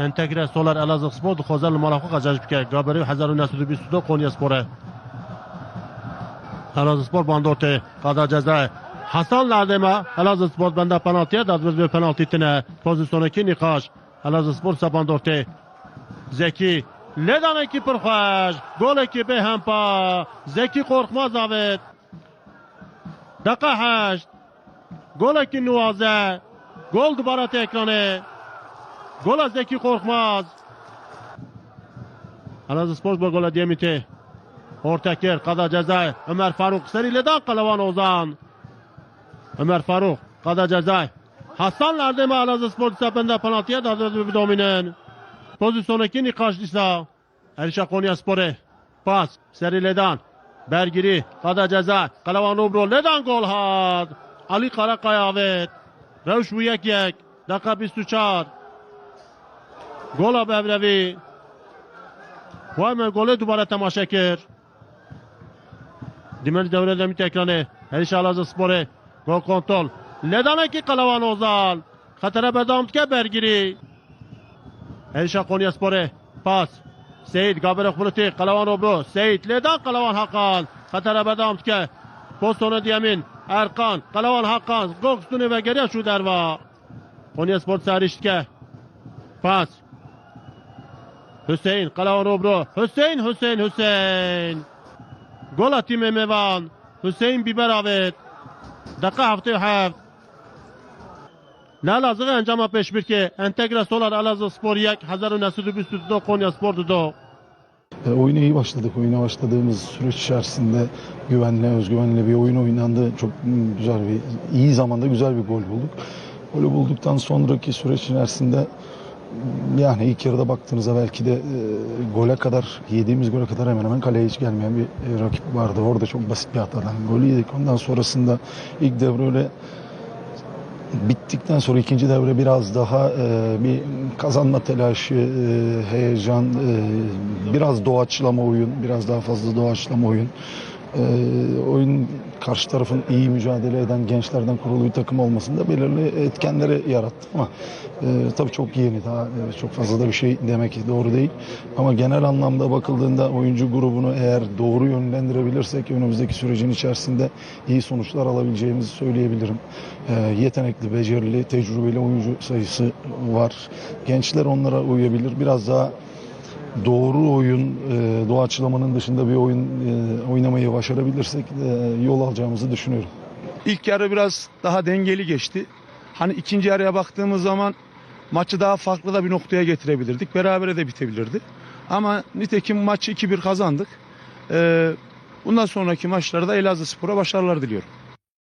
انتگره سولار الازغ سپور دخوازه الملاقو قجاج بکه گابری هزار و نسود بیست دو قونیا سپوره الازغ سپور باندورته قدا جزای حسن لردما الازغ سپور بنده پنالتیه داد به پنالتی تنه پوزیسیونکی نقاش الازغ سپور سپاندورته زکی لدان کی پرخوش گل کی به هم پا زکی قرخماز آوید دقیقه هشت گل کی نوازه گل Gola Zeki Korkmaz. Elazığ Sporspor gola Demiti. Ortak yer Kada Cezay. Ömer Faruk Serili'den Kalavan Ozan. Ömer Faruk Kada Cezay. Hasan Lardema Elazığ Spor Sepende penaltıya da hazırız bir dominen. Pozisyondaki nikaşlıysa. Erişa Konya Spor'e. Pas Serile'den. Bergiri Kada Cezay. Kalavan Ubro Ledan gol had. Ali Karakaya evet. Revş Vuyek Yek. Dakika 24. Gola Bevlevi. Huaymen golü dubara temaşa kir. Dimeli devrede mi tekranı. Her işe alazı sporu. Gol kontrol. Ledanaki kalavan Ozal. Katara bedamtke bergiri. Her işe Konya sporu. Pas. Seyit Gaber Xuluti kalavan obru. Seyit Ledan kalavan Hakan. Katara bedamtke. Postona Diyamin. Erkan. Kalavan Hakan. Gol üstünü ve geriye şu derva. Konya spor seriştike. Pas. Hüseyin Kalavan Obro. Hüseyin Hüseyin Hüseyin. Gol atayım Emevan. Hüseyin Biber Avet. Dakika hafta hafta. Lalazı encama peşbir ki entegre solar Elazığ Spor yek Hazarı Nesudu Büstüdü Konya Spor Dudu. E, oyuna iyi başladık. Oyuna başladığımız süreç içerisinde güvenli, özgüvenli bir oyun oynandı. Çok güzel bir, iyi zamanda güzel bir gol bulduk. Golü bulduktan sonraki süreç içerisinde yani ilk yarıda baktığınızda belki de e, gole kadar, yediğimiz gole kadar hemen hemen kaleye hiç gelmeyen bir e, rakip vardı. Orada çok basit bir hatadan golü yedik. Ondan sonrasında ilk devre öyle bittikten sonra ikinci devre biraz daha e, bir kazanma telaşı, e, heyecan, e, biraz doğaçlama oyun, biraz daha fazla doğaçlama oyun. E, oyun karşı tarafın iyi mücadele eden gençlerden kurulu bir takım olmasında belirli etkenleri yarattı ama e, tabii çok yeni daha e, çok fazla da bir şey demek doğru değil. Ama genel anlamda bakıldığında oyuncu grubunu eğer doğru yönlendirebilirsek önümüzdeki sürecin içerisinde iyi sonuçlar alabileceğimizi söyleyebilirim. E, yetenekli, becerili, tecrübeli oyuncu sayısı var. Gençler onlara uyabilir. Biraz daha doğru oyun, e, doğaçlamanın dışında bir oyun e, oynamayı başarabilirsek e, yol alacağımızı düşünüyorum. İlk yarı biraz daha dengeli geçti. Hani ikinci yarıya baktığımız zaman maçı daha farklı da bir noktaya getirebilirdik. Berabere de bitebilirdi. Ama nitekim maçı 2-1 kazandık. Bundan sonraki maçlarda Elazığ Spor'a başarılar diliyorum.